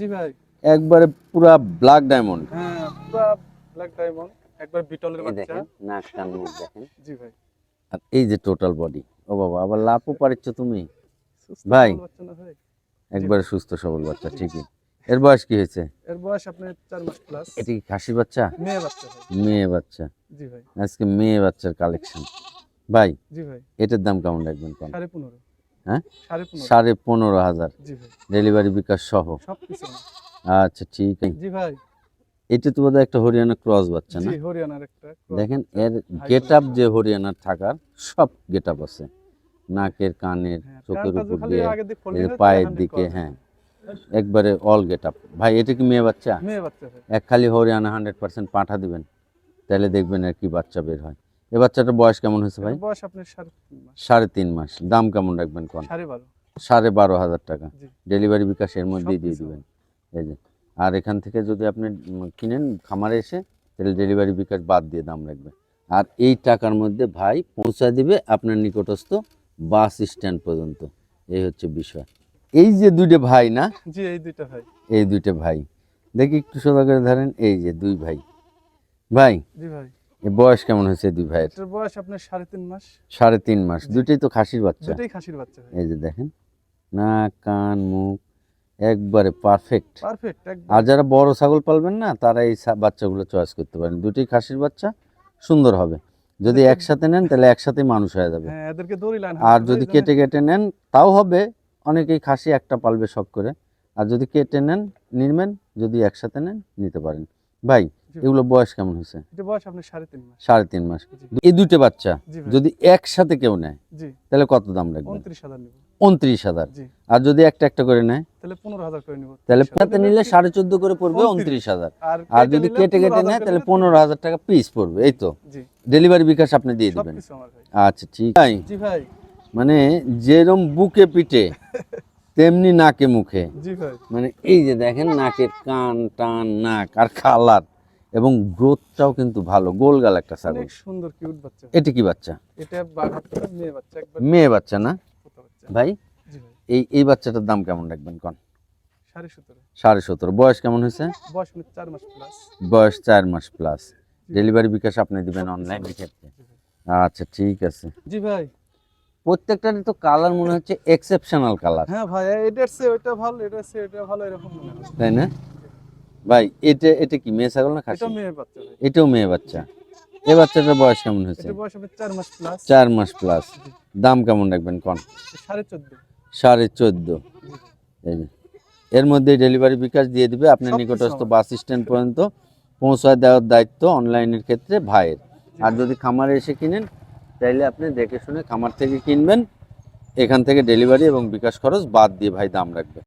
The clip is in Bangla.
জি ভাই। একবারে পুরা ব্ল্যাক ডায়মন্ড হ্যাঁ পুরো ব্ল্যাক ডায়মন্ড একবার বিটলের বাচ্চা। দেখেন মুখ দেখেন। জি ভাই। আর এই যে টোটাল বডি ও বাবা আবার লাভও পারিচ্ছ তুমি? ভাই। একবারে সুস্থ সবল বাচ্চা ঠিকই। এর বয়স কি হয়েছে? এর বয়স আপনার চার মাস প্লাস এটা কি খাসি বাচ্চা? মেয়ে বাচ্চা মেয়ে বাচ্চা। জি ভাই। আজকে মেয়ে বাচ্চার কালেকশন ভাই জি ভাই। এটার দাম কেমন রাখবেন কোন? সাড়ে পনেরো। হ্যাঁ? সাড়ে পনেরো। হাজার। ডেলিভারি বিকাশ সহ। আচ্ছা ঠিক আছে। জি ভাই। এটা তো বোধহয় একটা হরিয়ানা ক্রস বাচ্চা না? হরিয়ানার একটা দেখেন এর গেট আপ যে হরিয়ানার থাকার সব গেট আপ আছে। নাকের কানের হ্যাঁ, চোখের উপর দিয়ে পায়ের দিকে হ্যাঁ। একবারে অল গেট আপ ভাই এটা কি মেয়ে বাচ্চা? মেয়ে বাচ্চা এক খালি হরিয়ানা হান্ড্রেড পার্সেন্ট পাঠা দিবেন। তাহলে দেখবেন আর কি বাচ্চা বের হয়। এ বাচ্চাটার বয়স কেমন হয়েছে ভাই? বয়স আপনার সাড়ে তিন মাস। দাম কেমন রাখবেন কোন? সাড়ে বারো। সাড়ে বারো হাজার টাকা। ডেলিভারি বিকাশ এর মধ্যেই দিয়ে। দিবেন। এই যে আর এখান থেকে যদি আপনি কিনেন খামারে এসে তাহলে ডেলিভারি বিকাশ বাদ দিয়ে দাম রাখবেন। আর এই টাকার মধ্যে ভাই পৌঁছায় দিবে আপনার নিকটস্থ বাস স্ট্যান্ড পর্যন্ত। এই হচ্ছে বিষয়। এই যে দুইটা ভাই না? জি এই দুইটা ভাই। এই দুইটা ভাই। দেখি একটু সোজা করে ধরেন এই যে দুই ভাই। ভাই জি ভাই। বয়স কেমন হয়েছে দুই ভাইয়ের? বয়স আপনার সাড়ে তিন মাস। সাড়ে তিন মাস। দুইটাই তো খাসির বাচ্চা। দুটাই খাসির বাচ্চা এই যে দেখেন নাক কান মুখ একবারে পারফেক্ট পারফেক্ট আর যারা বড় ছাগল পালবেন না তারা এই বাচ্চাগুলো চয়েস করতে পারেন। দুটি খাসির বাচ্চা সুন্দর হবে। যদি একসাথে নেন তাহলে একসাথে মানুষ হয়ে যাবে। হ্যাঁ আর যদি কেটে কেটে নেন তাও হবে। অনেকেই খাসি একটা পালবে শখ করে। আর যদি কেটে নেন নির্মেন যদি একসাথে নেন নিতে পারেন। ভাই। এগুলো বয়স কেমন হয়েছে? বয়স আপনার সাড়ে তিন মাস। সাড়ে তিন মাস। এই দুটো বাচ্চা যদি একসাথে কেউ নেয় তাহলে কত দাম রাখবেন? উনত্রিশ হাজার উনত্রিশ হাজার। আর যদি একটা একটা করে নেয় তাহলে পনেরো হাজার করে নিব। তাহলে সাথে সাথে নিলে সাড়ে চোদ্দ করে পড়বে উনত্রিশ। হাজার। আর যদি কেটে কেটে নেয় তাহলে পনেরো হাজার টাকা পিস পড়বে এই তো। ডেলিভারি বিকাশ আপনি দিয়ে দিবেন। আচ্ছা ঠিক ভাই ভাই। মানে যেরম বুকে পিঠে তেমনি নাকে মুখে। মানে এই যে দেখেন নাকের কান টান নাক আর কালার এবং গ্রোথটাও কিন্তু ভালো। গোলগাল একটা ছাগল। সুন্দর কিউট বাচ্চা। এটা কি বাচ্চা? এটা মেয়ে বাচ্চা মেয়ে বাচ্চা না? ভাই? এই এই বাচ্চাটার দাম কেমন রাখবেন কন? সাড়ে সতেরো। বয়স কেমন হয়েছে? বয়স মানে চার মাস প্লাস ডেলিভারি বিকাশ আপনি দিবেন অনলাইন ক্ষেত্রে আচ্ছা ঠিক আছে। জি ভাই। প্রত্যেকটারই তো কালার মনে হচ্ছে এক্সেপশনাল কালার হ্যাঁ ভাই ওইটা ভালো এটার সে এটা ভালো এরকম মনে হয়। তাই না? ভাই এটা এটা কি মেয়ে ছাগল না খাসি? এটা মেয়ে বাচ্চা এটাও মেয়ে বাচ্চা। এ বাচ্চাটার বয়স কেমন হয়েছে? চার মাস প্লাস চার মাস প্লাস দাম কেমন রাখবেন কন? সাড়ে চোদ্দ। সাড়ে চোদ্দ। এর মধ্যে ডেলিভারি বিকাশ দিয়ে দিবে। আপনার নিকটস্থ বাস স্ট্যান্ড পর্যন্ত পৌঁছায় দেওয়ার দায়িত্ব অনলাইনের ক্ষেত্রে ভাইয়ের। আর যদি খামারে এসে কিনেন তাইলে আপনি দেখে শুনে খামার থেকে কিনবেন। এখান থেকে ডেলিভারি এবং বিকাশ খরচ বাদ দিয়ে ভাই দাম রাখবে।